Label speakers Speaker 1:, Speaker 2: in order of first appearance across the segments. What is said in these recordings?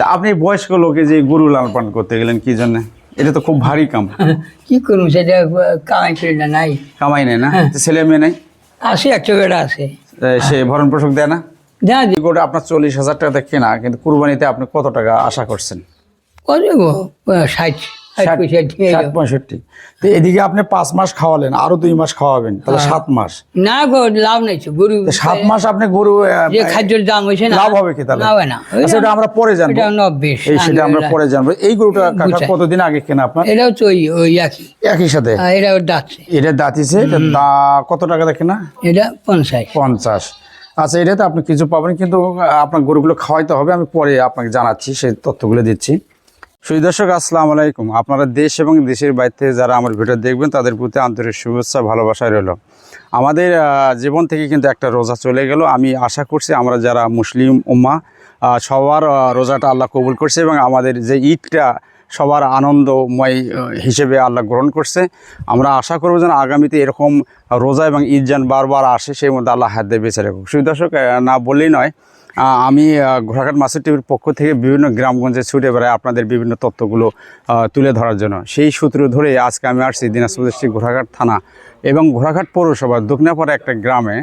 Speaker 1: তা। আপনি বয়স্ক লোকে যে গরু লালন পালন করতে গেলেন কি জন্য? এটা তো খুব ভারী কাম।
Speaker 2: কি করুন সেটা কামাই না নাই।
Speaker 1: কামাই নেই না? ছেলে মেয়ে নেই?
Speaker 2: আসে একশো বেড়া
Speaker 1: আসে সে ভরণ পোষক দেয় না?
Speaker 2: দেয়
Speaker 1: যে গরুটা আপনার চল্লিশ হাজার টাকাতে কেনা কিন্তু কুরবানিতে আপনি কত টাকা আশা করছেন?
Speaker 2: ষাট। ষাট।
Speaker 1: পঁয়ষট্টি তো। এদিকে আপনি পাঁচ মাস খাওয়ালেন আরও দুই মাস খাওয়াবেন তাহলে সাত মাস।
Speaker 2: না গো লাভ নাই গরু
Speaker 1: সাত মাস আপনি গরু আহ,
Speaker 2: যে খাদ্যের দাম হয়েছে
Speaker 1: লাভ হবে কি তাহলে?
Speaker 2: লাভ না।
Speaker 1: আচ্ছা আমরা পরে জানব। এই সেটা আমরা পরে জানব। এই গরুটা কাকা কতদিন আগে কেনা আপনার?
Speaker 2: এটাও তো ওই একই।
Speaker 1: একই সাথে?
Speaker 2: এটাও
Speaker 1: এটা দাঁতিছে এটা কত টাকা
Speaker 2: এটা পঞ্চাশ।
Speaker 1: পঞ্চাশ। আচ্ছা এটাতে আপনি কিছু পাবেন কিন্তু আপনার গরুগুলো খাওয়াইতে হবে। আমি পরে আপনাকে জানাচ্ছি সেই তথ্যগুলো দিচ্ছি। সুই দর্শক, আসসালামু আলাইকুম। আপনারা দেশ এবং দেশের বাইরে থেকে যারা আমার ভিডিও দেখবেন, তাদের প্রতি আন্তরিক শুভেচ্ছা ভালোবাসা রইল। আমাদের জীবন থেকে কিন্তু একটা রোজা চলে গেল। আমি আশা করছি আমরা যারা মুসলিম উম্মা সবার রোজাটা আল্লাহ কবুল করছে এবং আমাদের যে ঈদটা সবার আনন্দময় হিসেবে আল্লাহ গ্রহণ করছে। আমরা আশা করব যেন আগামীতে এরকম রোজা এবং ঈদ যেন বারবার আসে, সেই মধ্যে আল্লাহ হাত দিয়ে বেঁচে রাখুক। সুই দর্শক না বললেই নয় আমি ঘোড়াঘাট মাছের টিভির পক্ষ থেকে বিভিন্ন গ্রামগঞ্জে ছুটে বেড়াই আপনাদের বিভিন্ন তথ্যগুলো তুলে ধরার জন্য। সেই সূত্র ধরে আজকে আমি আসছি দিনাজপুর ডিস্ট্রিক্ট ঘোড়াঘাট থানা এবং ঘোড়াঘাট পৌরসভার দক্ষিণাপাড়া একটা গ্রামে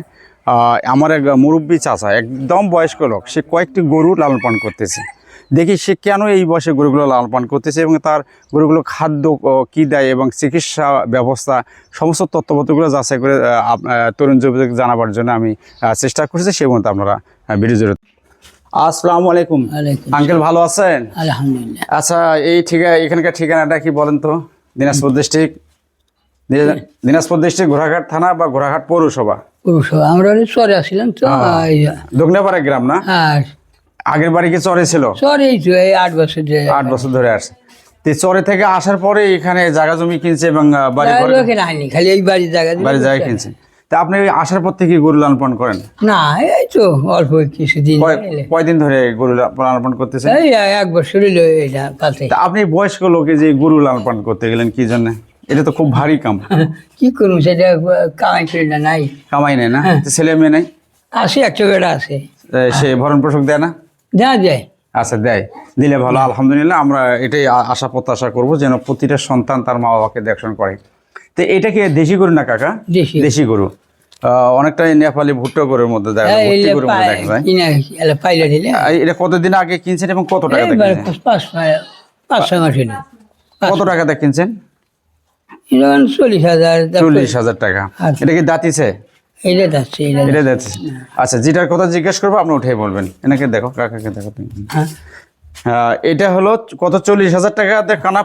Speaker 1: আমার এক মুরব্বী চাচা, একদম বয়স্ক লোক, সে কয়েকটি গরু লালন পালন করতেছে। দেখি সে কেন এই বয়সে গরুগুলো লালন পালন করতেছে এবং তার গরুগুলো খাদ্য কী দেয় এবং চিকিৎসা ব্যবস্থা সমস্ত তথ্যপত্রগুলো যাচাই করে তরুণ যুবক জানাবার জন্য আমি চেষ্টা করছি সেই মতো আপনারা ভিডিও জুড়ে আসসালামু আলাইকুম। আঙ্কেল ভালো আছেন?
Speaker 2: আলহামদুলিল্লাহ।
Speaker 1: আচ্ছা এই ঠিকা এখানকার ঠিকানাটা কি বলেন তো? দিনাজপুর ডিস্ট্রিক্ট? দি- দিনাজপুর ডিস্ট্রিক্ট ঘোড়াঘাট থানা বা ঘোড়াঘাট পৌরসভা?
Speaker 2: পুরুষ আমরা চরে আসছিলাম তো
Speaker 1: দক্ষিণাপাড়া গ্রাম না?
Speaker 2: আর
Speaker 1: আগের বাড়ি কি চরে ছিল?
Speaker 2: চরে এই তো এই আট বছর যে
Speaker 1: আট বছর ধরে আসছে তো চরে থেকে আসার পরে এখানে জায়গা জমি কিনছে এবং বাড়ি ঘর
Speaker 2: লোকে হয়নি খালি এই বাড়ির জায়গা
Speaker 1: বাড়ি জায়গা কিনছে। তা আপনি আসার পর থেকে গরু লালন পালন করেন?
Speaker 2: না এই তো অল্প কিছুদিন
Speaker 1: কয়দিন ধরে গরু লালন পালন করতেছেন?
Speaker 2: এই এক বছর হলো এটা কাছে
Speaker 1: আপনি বয়স্ক লোকে যে গরু লালন পালন করতে গেলেন কি জন্য? এটা তো খুব ভারী কাম।
Speaker 2: কি করুন সেটা কামাই করি না নাই।
Speaker 1: কামাই নেই না?
Speaker 2: হ্যাঁ।
Speaker 1: ছেলে মেয়ে নেই?
Speaker 2: আছে একটা বেড়া আছে।
Speaker 1: সে ভরণ পোষক দেয় না?
Speaker 2: যা যায়?
Speaker 1: আচ্ছা দেয়। দিলে ভালো আলহামদুলিল্লাহ। আমরা এটাই আশা প্রত্যাশা করব যেন প্রতিটা সন্তান তার মা বাবাকে দেখশন করে। তো এটা কি দেশি গরু না কাকা?
Speaker 2: দেশি।
Speaker 1: গরু। আহ, অনেকটাই নেপালি ভুট্টো গরুর মধ্যে এটা কতদিন আগে কিনছেন এবং কত টাকা কত টাকাতে কিনছেন?
Speaker 2: চল্লিশ হাজার
Speaker 1: চল্লিশ হাজার টাকা।
Speaker 2: আচ্ছা।
Speaker 1: এটা কি দাঁতিছে
Speaker 2: এটা যাচ্ছে এটা
Speaker 1: এটা যাচ্ছে। আচ্ছা যেটার কথা জিজ্ঞেস করব আপনি উঠে বলবেন। এনাকে দেখো কাকাকে দেখো
Speaker 2: হ্যাঁ।
Speaker 1: এটা হলো কত চল্লিশ হাজার টাকাতে কানা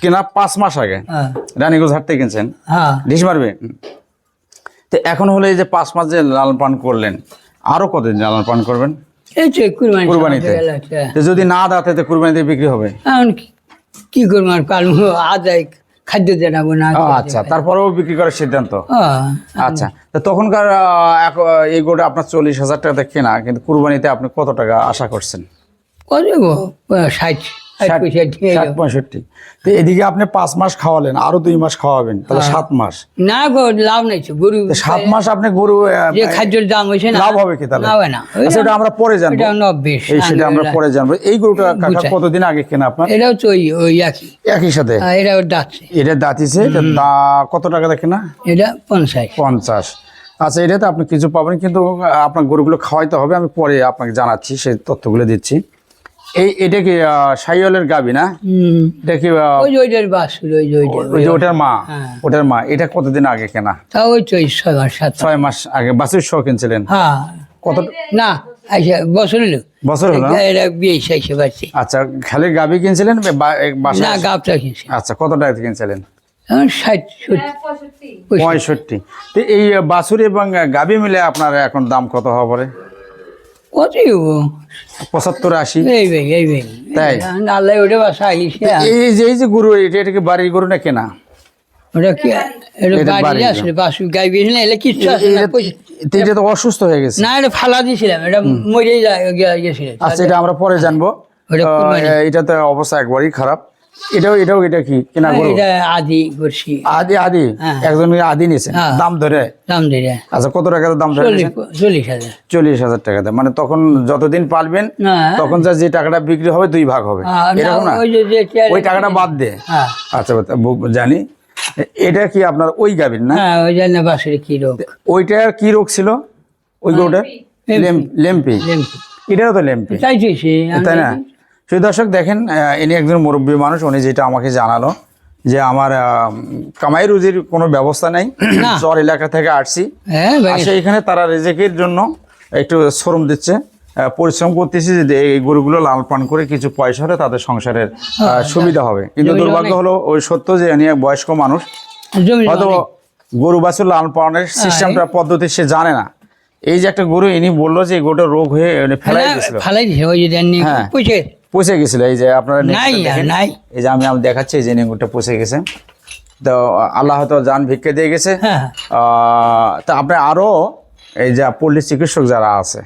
Speaker 1: কেনা পাঁচ মাস আগে।
Speaker 2: হ্যাঁ।
Speaker 1: রানীগঞ্জ হাট থেকে কিনছেন।
Speaker 2: হ্যাঁ।
Speaker 1: ডিশ মারবে? তো এখন হলো এই যে পাঁচ মাস যে লালন পান করলেন আরও কতদিন লালন পান করবেন কুরবানিতে। যদি না দাঁতে কুরবানিতে বিক্রি হবে।
Speaker 2: কি- কি করব? আর কাল আদায় খাদ্য জানাব না
Speaker 1: আচ্ছা তারপরেও বিক্রি করার সিদ্ধান্ত?
Speaker 2: হ্যাঁ,
Speaker 1: আচ্ছা তো তখনকার এই গোটা আপনার চল্লিশ হাজার টাকাতে কেনা কিন্তু কুরবানিতে আপনি কত টাকা আশা করছেন?
Speaker 2: করব ষাট।
Speaker 1: পঁয়ষট্টি। তো এদিকে আপনি পাঁচ মাস খাওয়ালেন আরও দুই মাস খাওয়াবেন তাহলে সাত মাস।
Speaker 2: না গো লাভ নাই গরু
Speaker 1: সাত মাস আপনি গরু
Speaker 2: খাদ্যের দাম হয়েছে
Speaker 1: লাভ হবে কি তাহলে?
Speaker 2: না।
Speaker 1: আচ্ছা আমরা পরে জানব। এই সেটা আমরা পরে জানব। এই গরুটা কাকা কতদিন আগে কেনা আপনার?
Speaker 2: এটাও তো ওই একই।
Speaker 1: একই সাথে?
Speaker 2: আর এটাও দাচ্ছে
Speaker 1: এটা দাঁতিছে এটা কত টাকা দেখে না
Speaker 2: এটা পঞ্চাশ।
Speaker 1: পঞ্চাশ। আচ্ছা এটাতে আপনি কিছু পাবেন কিন্তু আপনার গরুগুলো খাওয়াইতে হবে। আমি পরে আপনাকে জানাচ্ছি সেই তথ্যগুলো দিচ্ছি। এই এটা কি সাইওয়ালের গাবি না? এটা কি
Speaker 2: ওই ওইটার বাস ওই
Speaker 1: ওই যে ওটার মা?
Speaker 2: হ্যাঁ।
Speaker 1: ওটার মা। এটা কতদিন আগে কেনা?
Speaker 2: তা ওই তো ছয় মাস সাত
Speaker 1: ছয় মাস আগে। বাসুর শো কিনছিলেন?
Speaker 2: হ্যাঁ।
Speaker 1: কত
Speaker 2: না আচ্ছা বছর হলো।
Speaker 1: বছর হলো
Speaker 2: এটা বিয়ে শেষে
Speaker 1: আচ্ছা খালি গাবি কিনছিলেন
Speaker 2: না গাবটা কিনছি
Speaker 1: আচ্ছা কত টাকা কিনছিলেন? পঁয়ষট্টি। তো এই বাছুর এবং গাবি মিলে আপনার এখন দাম কত হওয়া পরে
Speaker 2: কতই হব
Speaker 1: পঁচাত্তর আশি।
Speaker 2: এই ভাই এই ভাই
Speaker 1: তাই?
Speaker 2: আল্লাহ ওটা বাসা আইসে
Speaker 1: এই যে এই যে গরু এটা এটা বাড়ির গরু না? কেনা
Speaker 2: ওটা কি এটা
Speaker 1: এটা
Speaker 2: বাড়ি আসলে বাসু গাই বিয়েছিলাম এটা কিচ্ছু আসলে না,
Speaker 1: এটা-
Speaker 2: পয়সা-
Speaker 1: তো অসুস্থ হয়ে গেছে।
Speaker 2: না এটা ফালা দিয়েছিলাম এটা মরে গেছিল
Speaker 1: আচ্ছা এটা আমরা পরে জানব।
Speaker 2: ওটা
Speaker 1: আহ,
Speaker 2: কুরবানি।
Speaker 1: অবস্থা একবারই খারাপ। এটাও এটাও এটা কি? কেনা গরু?
Speaker 2: এটা আদি
Speaker 1: আদি আদি?
Speaker 2: হ্যাঁ।
Speaker 1: একজন আদি নিয়েছেন
Speaker 2: হ্যাঁ।
Speaker 1: দাম ধরে?
Speaker 2: দাম দিয়ে
Speaker 1: আচ্ছা কত টাকা দাম ধরে
Speaker 2: চল্লিশ
Speaker 1: নিয়েছেন?
Speaker 2: চল্লিশ হাজার।
Speaker 1: চল্লিশ মানে তখন যতদিন পালবেন তখন যা যে টাকাটা বিক্রি হবে দুই ভাগ হবে।
Speaker 2: হ্যাঁ,
Speaker 1: এরকম না?
Speaker 2: ওই
Speaker 1: টাকাটা বাদ দে।
Speaker 2: হ্যাঁ।
Speaker 1: আচ্ছা জানি। এটা কি আপনার ওই গাবিন না?
Speaker 2: হ্যাঁ ওই জন্য বাসের কি রোগ?
Speaker 1: ওইটার কি রোগ ছিল? ওই গরুটার? লেম- লেম্পি।
Speaker 2: লেম্পি।
Speaker 1: এটারও তো লেম্পি।
Speaker 2: চাইছি
Speaker 1: তাই না? সেই দর্শক দেখেন ইনি একজন মুরব্বী মানুষ। উনি যেটা আমাকে জানালো যে আমার কামাই রুজির কোনো ব্যবস্থা নেই। চর এলাকা থেকে আসছি।
Speaker 2: হ্যাঁ
Speaker 1: আসে এখানে তারা রেজেকের জন্য একটু শ্রম দিচ্ছে পরিশ্রম করতেছি যে এই গরুগুলো লাল পান করে কিছু পয়সা হলে তাদের সংসারের আহ, সুবিধা হবে। কিন্তু দুর্ভাগ্য হলো ওই সত্য যে ইনি এক বয়স্ক মানুষ। হয়তো গরু বাছুর লাল পালনের সিস্টেমটা পদ্ধতি সে জানে না। এই যে একটা গরু ইনি বলল যে গরুটা রোগ হয়ে উনি ফেলাই গেছিল
Speaker 2: ফালাই
Speaker 1: হ্যাঁ। পচে গেছিল এই যে আপনারা
Speaker 2: নাই। নাই
Speaker 1: এই যে আমি আমি দেখাচ্ছি এই যে নেঙ্গুরটা পচে গেছে তো আল্লাহ তো জান ভিক্ষে দিয়ে গেছে
Speaker 2: হ্যাঁ
Speaker 1: আহ, তা আপনি আরও এই যে পল্লী চিকিৎসক যারা আছে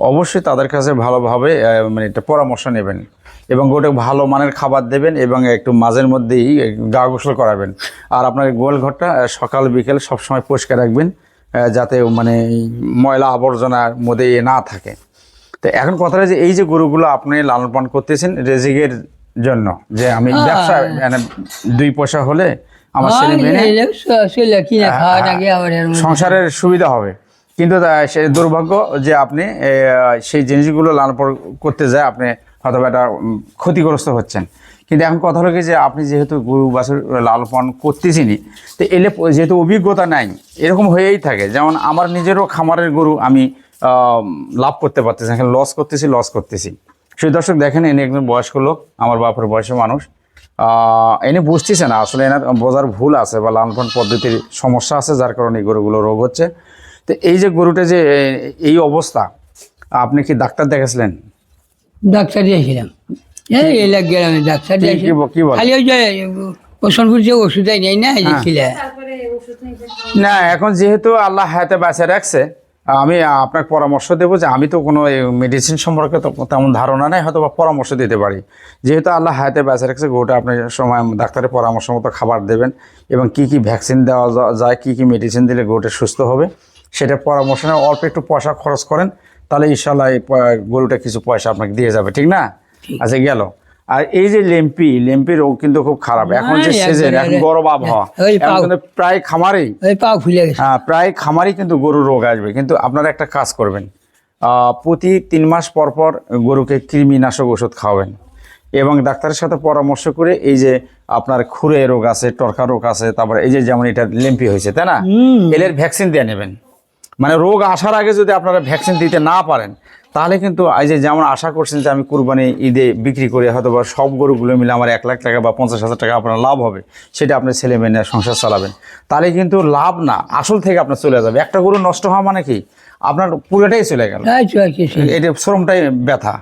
Speaker 1: অবশ্যই তাদের কাছে ভালোভাবে মানে একটা পরামর্শ নেবেন এবং ওটা ভালো মানের খাবার দেবেন এবং একটু মাঝের মধ্যেই গা গোসল করাবেন আর আপনার গোয়াল ঘরটা সকাল বিকেল সবসময় পরিষ্কার রাখবেন যাতে মানে ময়লা আবর্জনার মধ্যে না থাকে তো এখন কথাটা যে এই যে গরুগুলো আপনি লালন পালন করতেছেন রেজিকের জন্য যে আমি ব্যবসা মানে দুই পয়সা হলে আমার ছেলে মেয়ে
Speaker 2: এর মধ্যে-
Speaker 1: সংসারের সুবিধা হবে। কিন্তু সে দুর্ভাগ্য যে আপনি সেই জিনিসগুলো লালন পালন করতে যায় আপনি হয়তো একটা ক্ষতিগ্রস্ত হচ্ছেন। কিন্তু এখন কথা হলো কি যে আপনি যেহেতু গরু বাছুর লালন পালন করতেছিনি তো এলে যেহেতু অভিজ্ঞতা নাই এরকম হয়েই থাকে। যেমন আমার নিজেরও খামারের গরু আমি লাভ করতে পারতেছি এখন লস করতেছি লস করতেছি। সেই দর্শক দেখেন এনে একজন বয়স্ক লোক আমার বাপের বয়সী মানুষ। আহ, এনে বুঝতেছে না আসলে এনার বোঝার ভুল আছে বা লালন পদ্ধতির সমস্যা আছে যার কারণে এই গরুগুলো রোগ হচ্ছে। তো এই যে গরুটা যে এই অবস্থা আপনি কি ডাক্তার দেখেছিলেন?
Speaker 2: ডাক্তার দিয়েছিলাম এই এলাক গ্রামে ডাক্তার
Speaker 1: কি- বলে?
Speaker 2: খালি ওই যে ওষুধ নেই না
Speaker 1: হ্যাঁ। না এখন যেহেতু আল্লাহ হাতে বাঁচে রাখছে আমি আপনাকে পরামর্শ দেবো যে আমি তো কোনো মেডিসিন সম্পর্কে তো তেমন ধারণা নেই হয়তো বা পরামর্শ দিতে পারি। যেহেতু আল্লাহ হায়াতে বেঁচে রাখছে গোটা আপনি সময় ডাক্তারের পরামর্শ মতো খাবার দেবেন এবং কি কি ভ্যাকসিন দেওয়া যায় কি কি মেডিসিন দিলে গোটা সুস্থ হবে সেটা পরামর্শ নিয়ে অল্প একটু পয়সা খরচ করেন তাহলে ইনশাল্লাহ এই গরুটা কিছু পয়সা আপনাকে দিয়ে যাবে ঠিক না? আচ্ছা গেল। আর এই যে লেম্পি লেম্পি রোগ কিন্তু খুব খারাপ। এখন যে
Speaker 2: হ্যাঁ,
Speaker 1: সিজন এখন গরম আবহাওয়া এখন প্রায় খামারেই হ্যাঁ প্রায় খামারই কিন্তু গরুর রোগ আসবে। কিন্তু আপনারা একটা কাজ করবেন প্রতি তিন মাস পর পর গরুকে কৃমিনাশক ওষুধ খাওয়াবেন এবং ডাক্তারের সাথে পরামর্শ করে এই যে আপনার খুরে রোগ আছে টরকা রোগ আছে তারপরে এই যে যেমন এটা লেম্পি হয়েছে তাই না? এলের ভ্যাকসিন দিয়ে নেবেন। মানে রোগ আসার আগে যদি আপনারা ভ্যাকসিন দিতে না পারেন তাহলে কিন্তু এই যে যেমন আশা করছেন যে আমি কুরবানি ঈদে বিক্রি করে হয়তো বা সব গরুগুলো মিলে আমার এক লাখ টাকা বা পঞ্চাশ হাজার টাকা আপনার লাভ হবে সেটা আপনার ছেলে মেয়ে সংসার চালাবেন। তাহলে কিন্তু লাভ না আসল থেকে আপনার চলে যাবে। একটা গরু নষ্ট হওয়া মানে কি? আপনার পুরোটাই চলে গেল।
Speaker 2: কিছু
Speaker 1: এটা শ্রমটাই ব্যথা।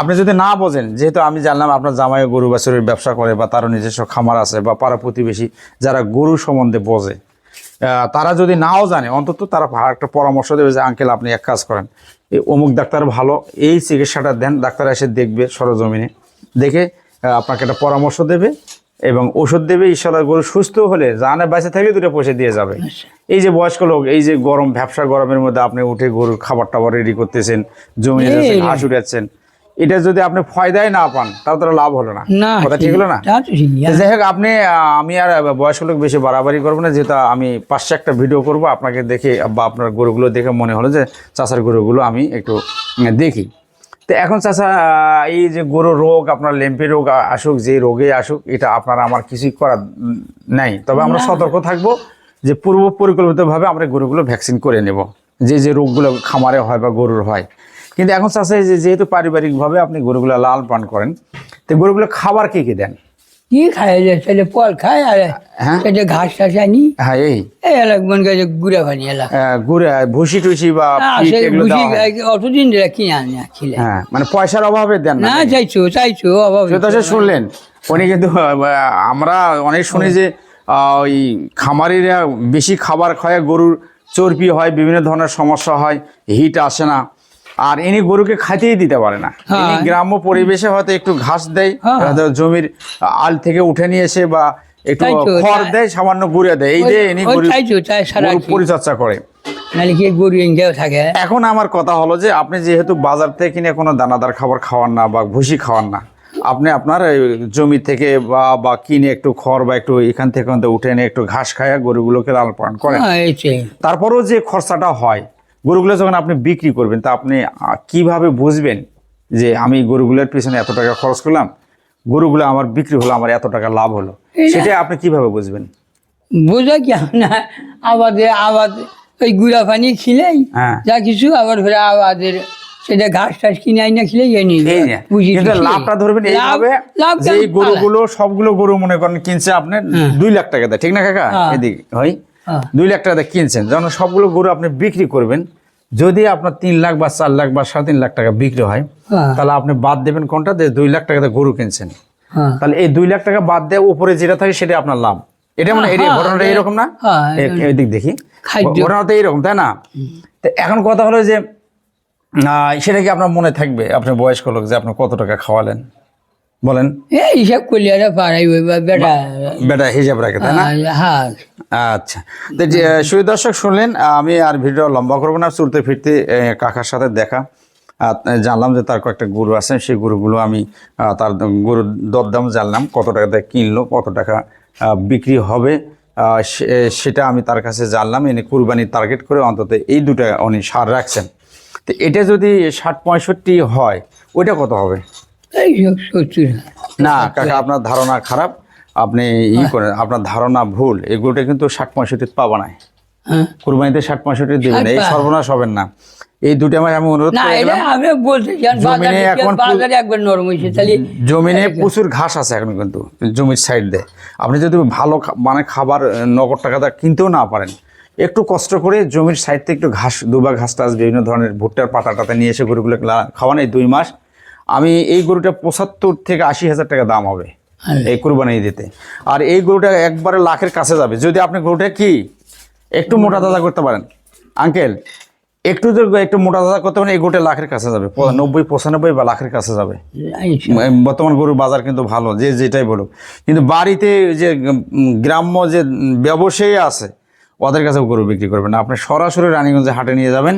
Speaker 1: আপনি যদি না বোঝেন যেহেতু আমি জানলাম আপনার জামাই গরু বাছুরের ব্যবসা করে বা তারও নিজস্ব খামার আছে বা পাড়া প্রতিবেশী যারা গরু সম্বন্ধে বোঝে তারা যদি নাও জানে অন্তত তারা একটা পরামর্শ দেবে যে আঙ্কেল আপনি এক কাজ করেন। এই অমুক ডাক্তার ভালো এই চিকিৎসাটা দেন ডাক্তার এসে দেখবে সরজমিনে। দেখে আপনাকে একটা পরামর্শ দেবে এবং ওষুধ দেবে ঈশ্বর গরু সুস্থ হলে জানে বেঁচে থাকলে দুটো পয়সা দিয়ে যাবে। এই যে বয়স্ক লোক এই যে গরম ব্যবসা গরমের মধ্যে আপনি উঠে গরুর খাবার টাবার রেডি করতেছেন জমি
Speaker 2: এই
Speaker 1: ঘাস উঠাচ্ছেন এটা যদি আপনি ফয়দাই না পান তাহলে তো লাভ হলো না। কথা ঠিক হলো না?
Speaker 2: তো
Speaker 1: যাই হোক আপনি আমি আর বয়স্ক লোক বেশি বাড়াবাড়ি করব না যেহেতু আমি পাঁচশো একটা ভিডিও করব আপনাকে দেখে বা আপনার গরুগুলো দেখে মনে হলো যে চাষার গরুগুলো আমি একটু দেখি। তো এখন চাষা এই যে গরু রোগ আপনার লেম্পি রোগ আসুক যে রোগে আসুক এটা আপনার আমার কিছুই করার নাই। তবে আমরা সতর্ক থাকব যে পূর্ব পরিকল্পিতভাবে আমরা গরুগুলো ভ্যাকসিন করে নেব। যে যে রোগগুলো খামারে হয় বা গরুর হয়। কিন্তু এখন চাষা যেহেতু পারিবারিকভাবে আপনি গরুগুলো লাল পান করেন তো গরুগুলো খাবার কি কি দেন?
Speaker 2: কি খায় ছেলে ফল খায় আর
Speaker 1: হ্যাঁ।
Speaker 2: সেটা ঘাস টাস আনি।
Speaker 1: হ্যাঁ এই।
Speaker 2: এলাক মন গেছে গুড়া পানি এলাক।
Speaker 1: গুড়ে ভুসি টুসি বা পিট
Speaker 2: সে
Speaker 1: এগুলো
Speaker 2: বুঝি অতদিন ধরে কিনে আনি খিলে।
Speaker 1: হ্যাঁ মানে পয়সার অভাবে দেন না
Speaker 2: চাইছো চাইছো অভাব
Speaker 1: সেটা শুনলেন উনি কিন্তু আমরা অনেক শুনি যে আহ, ওই খামারিরা বেশি খাবার খায় গরুর চর্বি হয় বিভিন্ন ধরনের সমস্যা হয় হিট আসে না। আর ইনি গরুকে খাইতেই দিতে পারে না।
Speaker 2: হ্যাঁ।
Speaker 1: গ্রাম্য পরিবেশে হয়তো একটু ঘাস দেয়
Speaker 2: হ্যাঁ।
Speaker 1: জমির আল থেকে উঠে নিয়ে এসে বা একটু খড় দেয় সামান্য গুঁড়ে দেয়। এই যে ইনি পরিচর্যা করে।
Speaker 2: থাকে।
Speaker 1: এখন আমার কথা হলো যে আপনি যেহেতু বাজার থেকে কিনে কোনো দানাদার খাবার খাওয়ান না বা ভুসি খাওয়ান না আপনি আপনার জমি থেকে বা বা কিনে একটু খড় বা একটু এখান থেকে উঠে এনে একটু ঘাস খায়া গরুগুলোকে লালন পালন করেন।
Speaker 2: হ্যাঁ
Speaker 1: তারপরেও যে খরচাটা হয় গরুগুলো যখন আপনি বিক্রি করবেন তা আপনি কীভাবে বুঝবেন যে আমি গরুগুলোর পিছনে এত টাকা খরচ করলাম গরুগুলো আমার বিক্রি হলো আমার এত টাকা লাভ হলো সেটা আপনি কীভাবে বুঝবেন
Speaker 2: বোঝা কি না আবাদে আবাদ ওই গুড়া পানি খিলেই
Speaker 1: হ্যাঁ।
Speaker 2: যা কিছু আবার ফের আবাদের সেটা ঘাস টাস কিনে খিলে এই
Speaker 1: না। কিন্তু লাভটা ধরবেন এইভাবে
Speaker 2: লাভ
Speaker 1: এই গরুগুলো সবগুলো গরু মনে করেন কিনছে আপনি দুই লাখ টাকা দেয় ঠিক না কাকা
Speaker 2: হ্যাঁ।
Speaker 1: এদিকে হয়
Speaker 2: হ্যাঁ।
Speaker 1: দুই লাখ টাকা কিনছেন যখন সবগুলো গরু আপনি বিক্রি করবেন। যদি আপনার তিন লাখ বা চার লাখ বা সাড়ে তিন লাখ টাকা বিক্রি হয়
Speaker 2: হ্যাঁ।
Speaker 1: তাহলে আপনি বাদ দেবেন কোনটা? যে দুই লাখ টাকা গরু কিনছেন।
Speaker 2: হ্যাঁ।
Speaker 1: তাহলে এই দুই লাখ টাকা বাদ দেওয়া উপরে যেটা থাকে সেটা আপনার লাভ। এটা মানে
Speaker 2: হ্যাঁ,
Speaker 1: ঘটনাটা
Speaker 2: হ্যাঁ,
Speaker 1: এরকম না?
Speaker 2: হ্যাঁ,
Speaker 1: এদিক দেখি। ঘটনাটা এইরকম তাই না? এখন কথা হলো যে আহ, সেটা কি আপনার মনে থাকবে? আপনার বয়স্ক লোক যে আপনি কত টাকা খাওয়ালেন? বলেন।
Speaker 2: এই হিসাব করলে আর পারাই ওই বেটা
Speaker 1: বেটা হিসাব রাখে তাই না?
Speaker 2: হ্যাঁ
Speaker 1: আচ্ছা। তো সুই দর্শক শুনলেন আমি আর ভিডিও লম্বা করব না চলতে ফিরতে কাকার সাথে দেখা। জানলাম যে তার কয়েকটা গরু আছে সেই গরুগুলো আমি তার গরুর দরদাম জানলাম কত টাকা দিয়ে কিনলো কত টাকা বিক্রি হবে সেটা আমি তার কাছে জানলাম এনে কুরবানি টার্গেট করে অন্তত এই দুটা উনি সার রাখছেন। তো এটা যদি ষাট পঁয়ষট্টি হয় ওইটা কত হবে? না কাকা আপনার ধারণা খারাপ। আপনি ই করেন আপনার ধারণা ভুল। এগুলোটা কিন্তু ষাট পঁয়ষট্টি পাবা না
Speaker 2: হ্যাঁ।
Speaker 1: কুরবানিতে ষাট পঁয়ষট্টি দেবেন এই সর্বনাশ হবেন না। এই দুটো আমার আমি অনুরোধ জমিনে প্রচুর ঘাস আছে এখন কিন্তু জমির সাইড দিয়ে। আপনি যদি ভালো মানে খাবার নগদ টাকাটা কিনতেও না পারেন একটু কষ্ট করে জমির সাইড থেকে একটু ঘাস দুবা ঘাস টাস বিভিন্ন ধরনের ভুট্টার পাতা টাতা নিয়ে এসে গরুগুলো খাওয়ান এই দুই মাস আমি এই গরুটা পঁচাত্তর থেকে আশি হাজার টাকা দাম হবে। এই কুরবানি দিতে। আর এই গরুটা একবারে লাখের কাছে যাবে। যদি আপনি গরুটা কি একটু মোটা তাজা করতে পারেন। আঙ্কেল একটু একটু মোটা তাজা করতে পারেন এই গরুটা লাখের কাছে যাবে। নব্বই পঁচানব্বই বা লাখের কাছে যাবে। বর্তমান গরুর বাজার কিন্তু ভালো যে যেটাই বলুক। কিন্তু বাড়িতে যে গ্রাম্য যে ব্যবসায়ী আছে ওদের কাছে গরু বিক্রি করবেন আপনি সরাসরি রানীগঞ্জে হাটে নিয়ে যাবেন।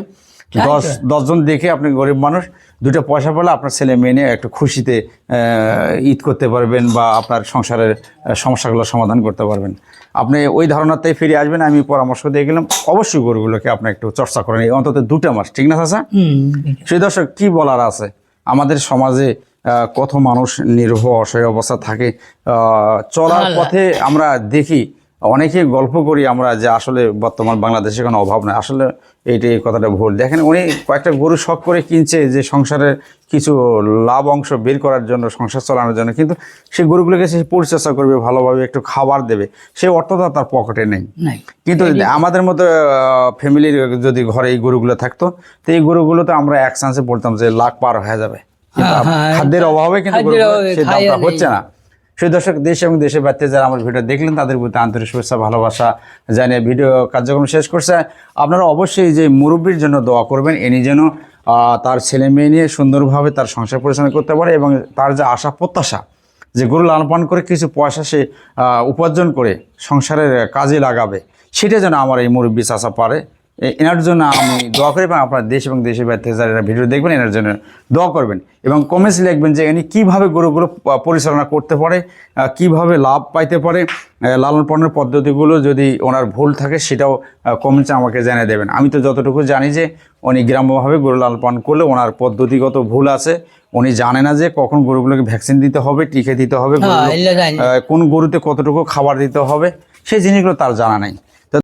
Speaker 1: দশ দশজন দেখে আপনি গরিব মানুষ দুটো পয়সা পেলে আপনার ছেলে মেয়ে নিয়ে একটু খুশিতে ঈদ করতে পারবেন বা আপনার সংসারের সমস্যাগুলো সমাধান করতে পারবেন। আপনি ওই ধারণাতেই ফিরে আসবেন আমি পরামর্শ দিয়ে গেলাম অবশ্যই গরুগুলোকে আপনি একটু চর্চা করেন। এই অন্তত দুটো মাস ঠিক না চাচা?
Speaker 2: হুম
Speaker 1: সেই দর্শক কি বলার আছে? আমাদের সমাজে কত মানুষ নির্ভর অসহায় অবস্থা থাকে। আহ, চলার পথে আমরা দেখি অনেকে গল্প করি আমরা যে আসলে বর্তমান বাংলাদেশে কোনো অভাব নাই। আসলে এইটা এই কথাটা ভুল। দেখেন উনি কয়েকটা গরু শখ করে কিনছে যে সংসারের কিছু লাভ অংশ বের করার জন্য সংসার চালানোর জন্য। কিন্তু সেই গরুগুলোকে সে পরিচর্যা করবে ভালোভাবে একটু খাবার দেবে। সেই অর্থটা তার পকেটে নেই। কিন্তু আমাদের মতো ফ্যামিলির যদি ঘরে এই গরুগুলো থাকতো তো এই গরুগুলোতে আমরা এক চান্সে বলতাম যে লাখ পার হয়ে যাবে।
Speaker 2: হ্যাঁ, হ্যাঁ,
Speaker 1: খাদ্যের অভাবে কিন্তু গরুগুলো হচ্ছে না। সেই দর্শক, দেশ এবং দেশের বাড়িতে যারা আমার ভিডিও দেখলেন, তাদের প্রতি আন্তরিক শুভেচ্ছা, ভালোবাসা জানিয়ে ভিডিও কার্যক্রম শেষ করছে। আপনারা অবশ্যই যে মুরব্বীর জন্য দোয়া করবেন এনি যেন তার ছেলে মেয়ে নিয়ে সুন্দরভাবে তার সংসার পরিচালনা করতে পারে এবং তার যে আশা, প্রত্যাশা, যে গরু লালন পালন করে কিছু পয়সা সে উপার্জন করে সংসারের কাজে লাগাবে, সেটা যেন আমার এই মুরব্বী চাষা পারে। এনার জন্য আমি দোয়া করি এবং আপনার দেশ এবং দেশের বাইরে থেকে যারা এরা ভিডিও দেখবেন এনার জন্য দোয়া করবেন এবং কমেন্টস লিখবেন যে ইনি কীভাবে গরুগুলো পরিচালনা করতে পারে কীভাবে লাভ পাইতে পারে লালন পালনের পদ্ধতিগুলো যদি ওনার ভুল থাকে সেটাও কমেন্টসে আমাকে জানিয়ে দেবেন। আমি তো যতটুকু জানি যে উনি গ্রাম্যভাবে গরু লালন পালন করলে ওনার পদ্ধতিগত ভুল আছে। উনি জানে না যে কখন গরুগুলোকে ভ্যাকসিন দিতে হবে টিকে দিতে হবে
Speaker 2: হ্যাঁ
Speaker 1: কোন গরুতে কতটুকু খাবার দিতে হবে সেই জিনিসগুলো তার জানা নেই।